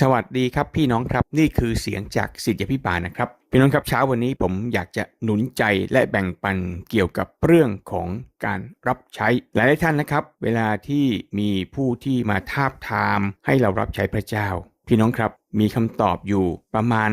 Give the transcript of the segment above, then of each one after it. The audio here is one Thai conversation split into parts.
สวัสดีครับพี่น้องครับนี่คือเสียงจากสิทธิพิบาลนะครับ พี่น้องครับเช้าวันนี้ผมอยากจะหนุนใจและแบ่งปันเกี่ยวกับเรื่องของการรับใช้ หลายท่านนะครับ เวลาที่มีผู้ที่มาทาบทามให้เรารับใช้พระเจ้า พี่น้องครับมีคำตอบอยู่ประมาณ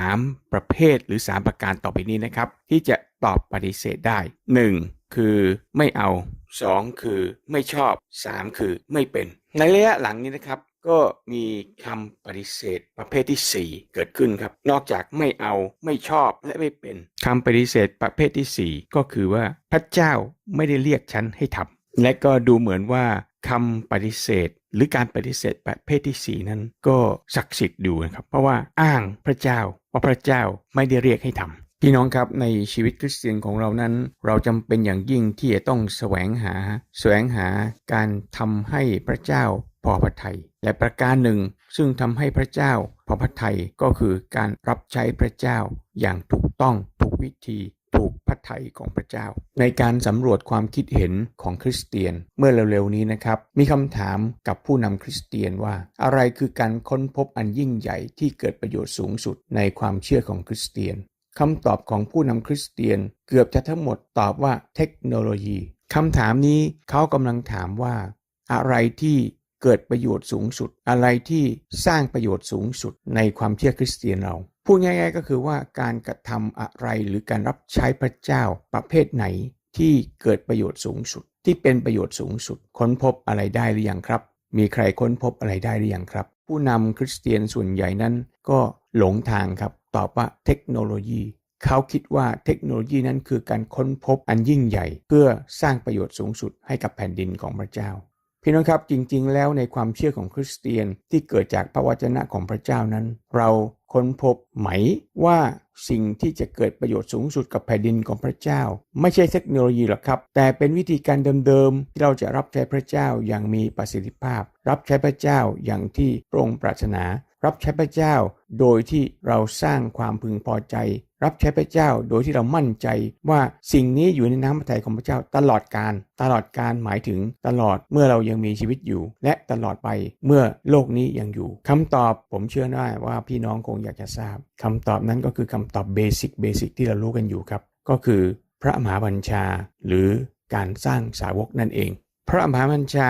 3 ประเภทหรือ 3 ประการต่อไปนี้นะครับ ที่จะตอบปฏิเสธได้ 1. คือไม่เอา 2. คือไม่ชอบ 3. คือไม่เป็น ในระยะหลังนี้นะครับ ก็มีคำปฏิเสธประเภทที่ 4 เกิดขึ้นครับ นอกจากไม่เอาไม่ชอบและไม่เป็นคำปฏิเสธประเภทที่ 4 ก็คือว่าพระเจ้าไม่ได้เรียกฉันให้ทำและก็ดูเหมือนว่าคำปฏิเสธ หรือการปฏิเสธประเภทที่ 4 นั้นก็ศักดิ์สิทธิ์ดูนะครับเพราะว่าอ้างพระเจ้าว่าพระเจ้าไม่ได้เรียกให้ทำพี่น้องครับในชีวิตคริสเตียนของเรานั้น เราจำเป็นอย่างยิ่งที่จะต้องแสวงหา แสวงหาการทำให้พระเจ้า พอพระทัยและประการหนึ่ง ซึ่งทำให้พระเจ้าพอพระทัยก็คือการรับใช้พระเจ้าอย่างถูกต้องถูกวิธีถูกพระทัยของพระเจ้า ในการสำรวจความคิดเห็นของคริสเตียนเมื่อเร็วๆนี้นะครับ มีคำถามกับผู้นำคริสเตียนว่า อะไรคือการค้นพบอันยิ่งใหญ่ที่เกิดประโยชน์สูงสุดในความเชื่อของคริสเตียนคำตอบของผู้นำคริสเตียนเกือบจะทั้งหมดตอบว่าเทคโนโลยีคำถามนี้เขากำลังถามว่า อะไรที่ เกิดประโยชน์สูงสุด อะไรที่สร้างประโยชน์สูงสุดในความเชื่อคริสเตียนเราพูดง่ายๆก็คือว่าการกระทำอะไรหรือการรับใช้พระเจ้าประเภทไหนที่เกิดประโยชน์สูงสุด ที่เป็นประโยชน์สูงสุด ค้นพบอะไรได้หรือยังครับ มีใครค้นพบอะไรได้หรือยังครับ ผู้นำคริสเตียนส่วนใหญ่นั้นก็หลงทางครับ ตอบว่าเทคโนโลยี เขาคิดว่าเทคโนโลยีนั้นคือการค้นพบอันยิ่งใหญ่ เพื่อสร้างประโยชน์สูงสุดให้กับแผ่นดินของพระเจ้า พี่น้องครับจริงๆ แล้วในความเชื่อของคริสเตียนที่เกิดจากพระวจนะของพระเจ้านั้น เราค้นพบไหมว่าสิ่งที่จะเกิดประโยชน์สูงสุดกับแผ่นดินของพระเจ้า ไม่ใช่เทคโนโลยีหรอกครับ แต่เป็นวิธีการเดิมๆที่เราจะรับใช้พระเจ้าอย่างมีประสิทธิภาพ รับใช้พระเจ้าอย่างที่พระองค์ปรารถนา รับใช้พระเจ้า โดยที่เราสร้างความพึงพอใจ รับใช้พระเจ้าโดยที่เรามั่นใจว่าสิ่งนี้อยู่ในน้ำพระทัยของพระเจ้าตลอดการตลอดการหมายถึงตลอดเมื่อเรายังมีชีวิตอยู่ และตลอดไปเมื่อโลกนี้ยังอยู่คำตอบผมเชื่อได้ว่าพี่น้องคงอยากจะทราบคำตอบนั้นก็คือคำตอบเบสิกเบสิกที่เรารู้กันอยู่ครับ ก็คือพระมหาบัญชา หรือการสร้างสาวกนั่นเอง พระมหาบัญชา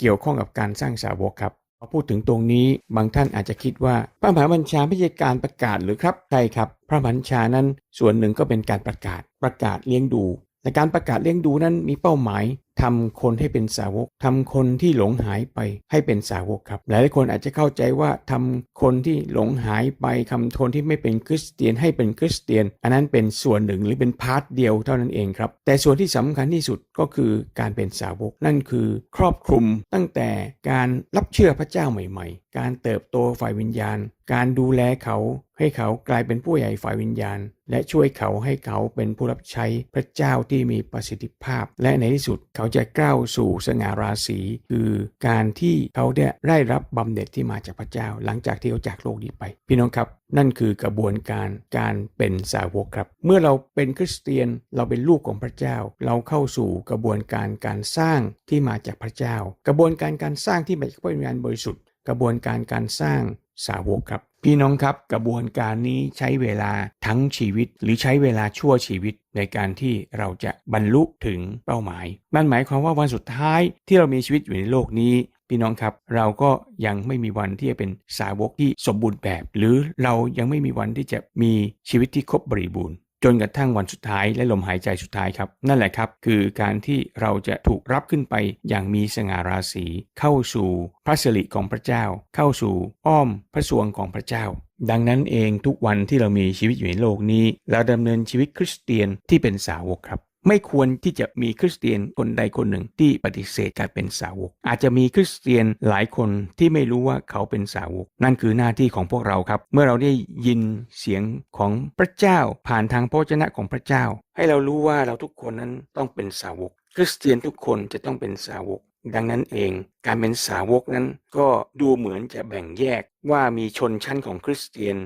เกี่ยวข้องกับการสร้างสาวกครับ พอพูดถึงตรงนี้บางท่านอาจจะคิดว่าพระมหาบัญชาไม่ใช่การประกาศหรือครับใช่ครับ พระบัญชานั้นส่วนหนึ่งก็เป็นการประกาศประกาศเลี้ยงดูแต่การประกาศเลี้ยงดูนั้นมีเป้าหมาย ทำคนให้เป็นสาวกทำคนที่หลงหายไปให้เป็นสาวกครับ หลายคนอาจจะเข้าใจว่าทำคนที่หลงหายไปคำคนที่ไม่เป็นคริสเตียนให้เป็นคริสเตียน อันนั้นเป็นส่วนหนึ่งหรือเป็นพาร์ทเดียวเท่านั้นเองครับ แต่ส่วนที่สำคัญที่สุดก็คือการเป็นสาวก นั่นคือครอบคลุมตั้งแต่การรับเชื่อพระเจ้าใหม่ ๆ การเติบโตฝ่ายวิญญาณ การดูแลเขาให้เขากลายเป็นผู้ใหญ่ฝ่ายวิญญาณ และช่วยเขาให้เขาเป็นผู้รับใช้พระเจ้าที่มีประสิทธิภาพ และในที่สุดเขาจะก้าวสู่สง่าราศีคือการที่เขาได้รับบำเหน็จที่มาจากพระเจ้า หลังจากที่เขาจากโลกนี้ไป พี่น้องครับ นั่นคือกระบวนการการเป็นสาวกครับ เมื่อเราเป็นคริสเตียนเราเป็นลูกของพระเจ้า เราเข้าสู่กระบวนการการสร้างที่มาจากพระเจ้า กระบวนการการสร้างที่มาจากพระวิญญาณบริสุทธิ์ กระบวนการการสร้างสาวกครับ พี่น้องครับกระบวนการนี้ใช้เวลาทั้งชีวิต หรือใช้เวลาชั่วชีวิตในการที่เราจะบรรลุถึงเป้าหมาย นั่นหมายความว่าวันสุดท้ายที่เรามีชีวิตอยู่ในโลกนี้ พี่น้องครับ เราก็ยังไม่มีวันที่จะเป็นสาวกที่สมบูรณ์แบบ หรือเรายังไม่มีวันที่จะมีชีวิตที่ครบบริบูรณ์ จนกระทั่งวันสุดท้ายและลมหายใจสุดท้ายครับ นั่นแหละครับ คือการที่เราจะถูกรับขึ้นไปอย่างมีสง่าราศีเข้าสู่พระสิริของพระเจ้า เข้าสู่อ้อมพระสวงของพระเจ้าดังนั้นเองทุกวันที่เรามีชีวิตอยู่ในโลกนี้ เราดำเนินชีวิตคริสเตียนที่เป็นสาวกครับ ไม่ควรที่จะมีคริสเตียนคนใดคนหนึ่งที่ปฏิเสธการเป็นสาวก อาจจะมีคริสเตียนหลายคนที่ไม่รู้ว่าเขาเป็นสาวก นั่นคือหน้าที่ของพวกเราครับ เมื่อเราได้ยินเสียงของพระเจ้า ผ่านทางพระวจนะของพระเจ้า ให้เรารู้ว่าเราทุกคนนั้นต้องเป็นสาวก คริสเตียนทุกคนจะต้องเป็นสาวกดังนั้นเองการเป็นสาวกนั้นก็ดูเหมือนจะแบ่งแยกว่ามีชนชั้นของคริสเตียน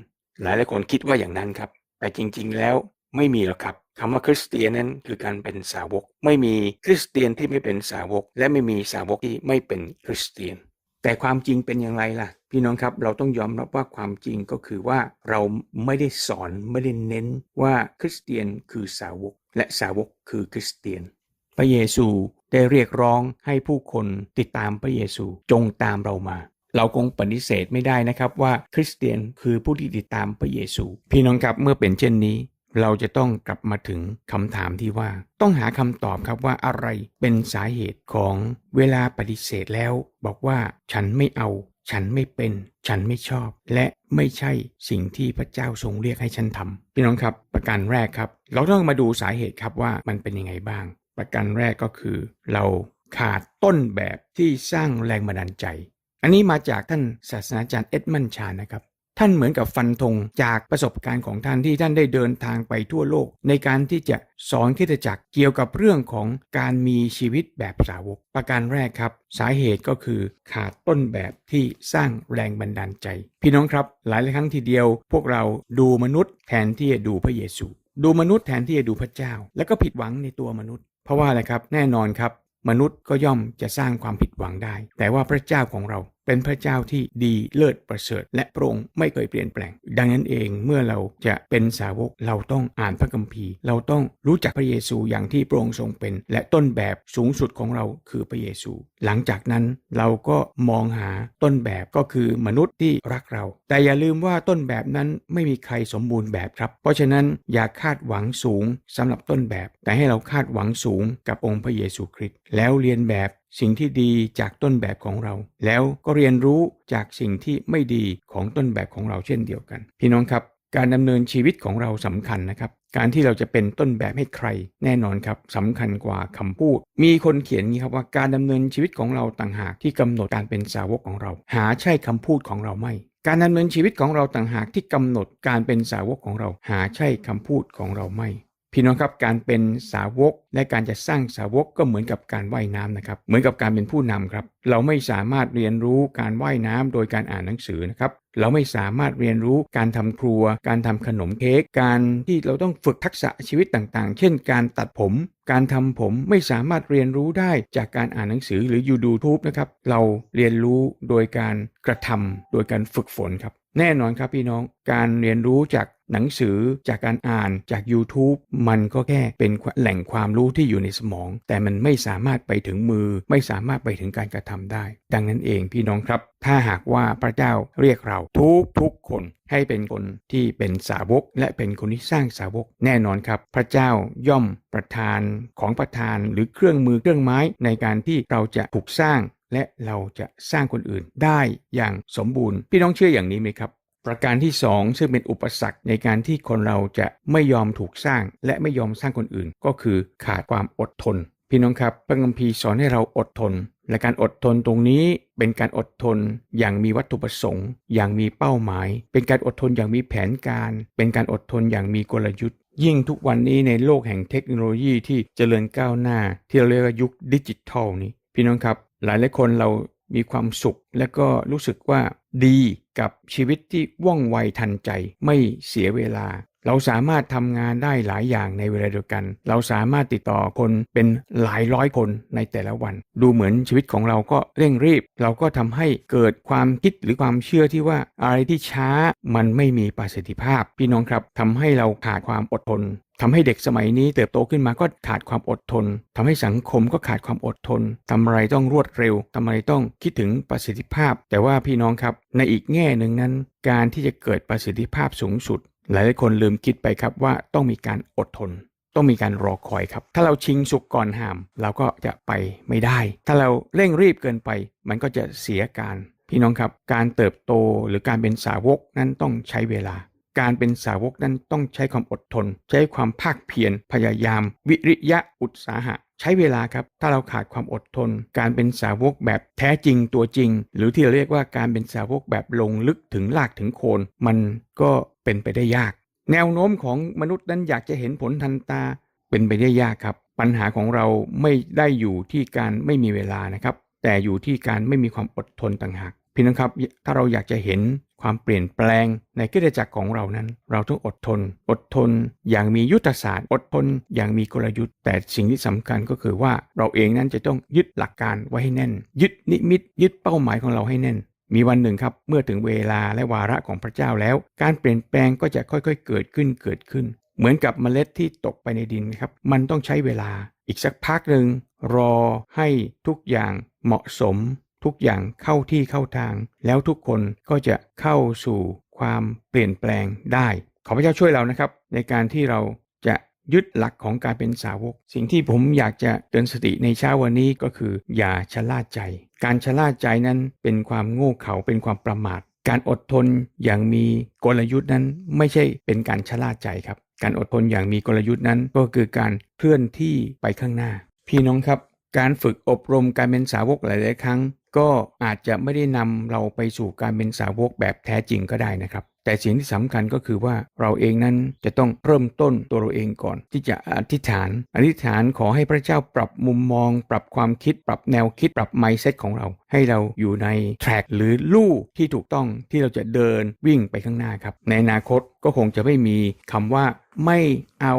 หลายหลายคนคิดว่าอย่างนั้นครับ แต่จริงๆแล้ว ไม่มีหรอกครับคำว่าคริสเตียนนั้นคือการเป็นสาวก ไม่มีคริสเตียนที่ไม่เป็นสาวก และไม่มีสาวกที่ไม่เป็นคริสเตียน แต่ความจริงเป็นอย่างไรล่ะพพี่น้องครับเราต้องยอมรับว่าความจริงก็คือว่าเราไม่ได้สอนไม่ได้เน้นว่าคริสเตียนคือสาวก และสาวกคือคริสเตียน พระเยซูได้เรียกร้องให้ผู้คนติดตามพระเยซูจงตามเรามาเราคงปฏิเสธไม่ได้นะครับว่าคริสเตียนคือผู้ที่ติดตามพระเยซู พี่น้องครับเมื่อเป็นเช่นนี้ เราจะต้องกลับมาถึงคำถามที่ว่า ต้องหาคำตอบครับว่าอะไรเป็นสาเหตุของเวลาปฏิเสธแล้ว บอกว่าฉันไม่เอา ฉันไม่เป็น ฉันไม่ชอบ และไม่ใช่สิ่งที่พระเจ้าทรงเรียกให้ฉันทำพี่น้องครับ ประการแรกครับ เราต้องมาดูสาเหตุครับว่ามันเป็นยังไงบ้าง ประการแรกก็คือ เราขาดต้นแบบที่สร้างแรงบันดาลใจ อันนี้มาจากท่านศาสนาจารย์เอ็ดมันชานะครับ ท่านเหมือนกับฟันธงจากประสบการณ์ของท่านที่ท่านได้เดินทางไปทั่วโลก ในการที่จะสอนคริสตจักรเกี่ยวกับเรื่องของการมีชีวิตแบบสาวก ประการแรกครับ สาเหตุก็คือขาดต้นแบบที่สร้างแรงบันดาลใจ พี่น้องครับ หลายครั้งทีเดียว พวกเราดูมนุษย์แทนที่จะดูพระเยซู ดูมนุษย์แทนที่จะดูพระเจ้า แล้วก็ผิดหวังในตัวมนุษย์ เพราะว่าอะไรครับแน่นอนครับ มนุษย์ก็ย่อมจะสร้างความผิดหวังได้ แต่ว่าพระเจ้าของเรา เป็นพระเจ้าที่ดีเลิศประเสริฐ และพระองค์ไม่เคยเปลี่ยนแปลง ดังนั้นเองเมื่อเราจะเป็นสาวกเราต้องอ่านพระคัมภีร์ เราต้องรู้จักพระเยซูอย่างที่พระองค์ทรงเป็น และต้นแบบสูงสุดของเราคือพระเยซู หลังจากนั้นเราก็มองหาต้นแบบก็คือมนุษย์ที่รักเรา แต่อย่าลืมว่าต้นแบบนั้นไม่มีใครสมบูรณ์แบบครับ เพราะฉะนั้นอย่าคาดหวังสูงสำหรับต้นแบบ แต่ให้เราคาดหวังสูงกับองค์พระเยซูคริสต์แล้วเรียนแบบ สิ่งที่ดีจากต้นแบบของเรา แล้วก็เรียนรู้จากสิ่งที่ไม่ดีของต้นแบบของเราเช่นเดียวกัน พี่น้องครับ การดำเนินชีวิตของเราสำคัญนะครับ การที่เราจะเป็นต้นแบบให้ใคร แน่นอนครับสำคัญกว่าคำพูด มีคนเขียนงี้ครับว่าการดำเนินชีวิตของเราต่างหากที่กำหนดการเป็นสาวกของเรา หาใช่คำพูดของเราไม่การดำเนินชีวิตของเราต่างหากที่กำหนดการเป็นสาวกของเรา หาใช่คำพูดของเราไม่ พี่น้องครับการเป็นสาวกและการจะสร้างสาวกก็เหมือนกับการว่ายน้ำนะครับ เหมือนกับการเป็นผู้นำครับ เราไม่สามารถเรียนรู้การว่ายน้ำโดยการอ่านหนังสือนะครับเราไม่สามารถเรียนรู้การทำครัว การทำขนมเค้ก การที่เราต้องฝึกทักษะชีวิตต่างๆ เช่น การตัดผม การทำผมไม่สามารถเรียนรู้ได้จากการอ่านหนังสือหรือยูทูบนะครับ เราเรียนรู้โดยการกระทำโดยการฝึกฝนครับ แน่นอนครับพี่น้อง การเรียนรู้จาก หนังสือจากการอ่านจาก YouTube มันก็แค่เป็นแหล่งความรู้ที่อยู่ในสมอง แต่มันไม่สามารถไปถึงมือ ไม่สามารถไปถึงการกระทำได้ ดังนั้นเองพี่น้องครับ ถ้าหากว่าพระเจ้าเรียกเราทุกทุกคนให้เป็นคนที่เป็นสาวก และเป็นคนที่สร้างสาวก แน่นอนครับ พระเจ้าย่อมประทานของประทานหรือเครื่องมือเครื่องไม้ในการที่เราจะถูกสร้างและเราจะสร้างคนอื่นได้อย่างสมบูรณ์ พี่น้องเชื่ออย่างนี้ไหมครับ ประการที่ 2 ซึ่งเป็นอุปสรรคในการที่คนเราจะไม่ยอมถูกสร้าง และไม่ยอมสร้างคนอื่น ก็คือขาดความอดทน พี่น้องครับพระคัมภีร์สอนให้เราอดทน และการอดทนตรงนี้เป็นการอดทนอย่างมีวัตถุประสงค์ อย่างมีเป้าหมาย เป็นการอดทนอย่างมีแผนการ เป็นการอดทนอย่างมีกลยุทธ์ ยิ่งทุกวันนี้ในโลกแห่งเทคโนโลยีที่เจริญก้าวหน้า ที่เราเรียกว่ายุคดิจิทัลนี้ พี่น้องครับหลายหลายคนเรา มีความสุข และก็รู้สึกว่าดีกับชีวิตที่ว่องไวทันใจ ไม่เสียเวลา เราสามารถทำงานได้หลายอย่างในเวลาเดียวกัน เราสามารถติดต่อคนเป็นหลายร้อยคนในแต่ละวัน ดูเหมือนชีวิตของเราก็เร่งรีบ เราก็ทำให้เกิดความคิดหรือความเชื่อที่ว่าอะไรที่ช้ามันไม่มีประสิทธิภาพ พี่น้องครับทำให้เราขาดความอดทนทำให้เด็กสมัยนี้เติบโตขึ้นมาก็ขาดความอดทนทำให้สังคมก็ขาดความอดทนทำอะไรต้องรวดเร็วทำอะไรต้องคิดถึงประสิทธิภาพ แต่ว่าพี่น้องครับ ในอีกแง่หนึ่งนั้น การที่จะเกิดประสิทธิภาพสูงสุด หลายๆคนลืมคิดไปครับว่าต้องมีการอดทน ต้องมีการรอคอยครับ ถ้าเราชิงสุกก่อนห้าม เราก็จะไปไม่ได้ ถ้าเราเร่งรีบเกินไป มันก็จะเสียการพี่น้องครับ การเติบโตหรือการเป็นสาวกนั้นต้องใช้เวลา การเป็นสาวกนั้นต้องใช้ความอดทน ใช้ความภาคเพียรพยายาม วิริยะอุตสาหะ ช้เวลาครับ ถ้าเราขาดความอดทน การเป็นสาวกแบบแท้จริงตัวจริง หรือที่เราเรียกว่าการเป็นสาวกแบบลงลึกถึงรากถึงโคน มันก็เป็นไปได้ยาก แนวโน้มของมนุษย์นั้นอยากจะเห็นผลทันตา เป็นไปได้ยากครับ ปัญหาของเราไม่ได้อยู่ที่การไม่มีเวลานะครับ แต่อยู่ที่การไม่มีความอดทนต่างหาก พี่น้องครับ ถ้าเราอยากจะเห็นความเปลี่ยนแปลงในคริสตจักรของเรานั้น เราต้องอดทน อดทนอย่างมียุทธศาสตร์ อดทนอย่างมีกลยุทธ์ แต่สิ่งที่สำคัญก็คือว่าเราเองนั้นจะต้องยึดหลักการไว้ให้แน่น ยึดนิมิต ยึดเป้าหมายของเราให้แน่น มีวันหนึ่งครับ เมื่อถึงเวลาและวาระของพระเจ้าแล้ว การเปลี่ยนแปลงก็จะค่อยๆ เกิดขึ้นเกิดขึ้น เหมือนกับเมล็ดที่ตกไปในดินครับ มันต้องใช้เวลาอีกสักพักหนึ่งรอให้ทุกอย่างเหมาะสม ทุกอย่างเข้าที่เข้าทาง แล้วทุกคนก็จะเข้าสู่ความเปลี่ยนแปลงได้ ขอพระเจ้าช่วยเรานะครับ ในการที่เราจะยึดหลักของการเป็นสาวก สิ่งที่ผมอยากจะเตือนสติในเช้าวันนี้ก็คือ อย่าชะล่าใจ การชะล่าใจนั้นเป็นความโง่เขลาเป็นความประมาท การอดทนอย่างมีกลยุทธ์นั้น ไม่ใช่เป็นการชะล่าใจครับ การอดทนอย่างมีกลยุทธ์นั้น ก็คือการเคลื่อนที่ไปข้างหน้า พี่น้องครับ การฝึกอบรมการเป็นสาวกหลาย ๆ ครั้ง ก็อาจจะไม่ได้นำเราไปสู่การเป็นสาวกแบบแท้จริงก็ได้นะครับ แต่สิ่งที่สำคัญก็คือว่าเราเองนั้นจะต้องเริ่มต้นตัวเราเองก่อน ที่จะอธิษฐาน อธิษฐานขอให้พระเจ้าปรับมุมมอง ปรับความคิด ปรับแนวคิด ปรับ mindset ของเรา ให้เราอยู่ในแทร็กหรือลู่ที่ถูกต้องที่เราจะเดินวิ่งไปข้างหน้าครับ ในอนาคตก็คงจะไม่มีคำว่าไม่เอา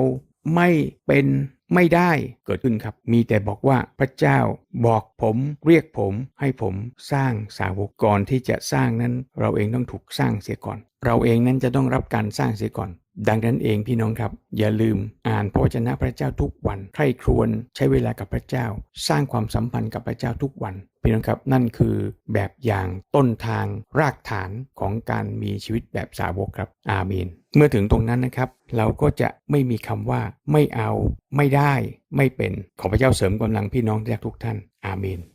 ไม่เป็น ไม่ได้เกิดขึ้นครับ มีแต่บอกว่าพระเจ้าบอกผมเรียกผมให้ผมสร้างสาวกก่อนที่จะสร้างนั้น เราเองต้องถูกสร้างเสียก่อน เราเองนั้นจะต้องรับการสร้างเสียก่อน ดังนั้นเองพี่น้องครับ อย่าลืมอ่านพระวจนะพระเจ้าทุกวันใคร่ครวญใช้เวลากับพระเจ้า สร้างความสัมพันธ์กับพระเจ้าทุกวันพี่น้องครับนั่นคือแบบอย่างต้นทางรากฐานของการมีชีวิตแบบสาวกครับอาเมน เมื่อถึงตรงนั้นนะครับ เราก็จะไม่มีคำว่าไม่เอา ไม่ได้ ไม่เป็นขอพระเจ้าเสริมกำลังพี่น้องทุกท่านอาเมน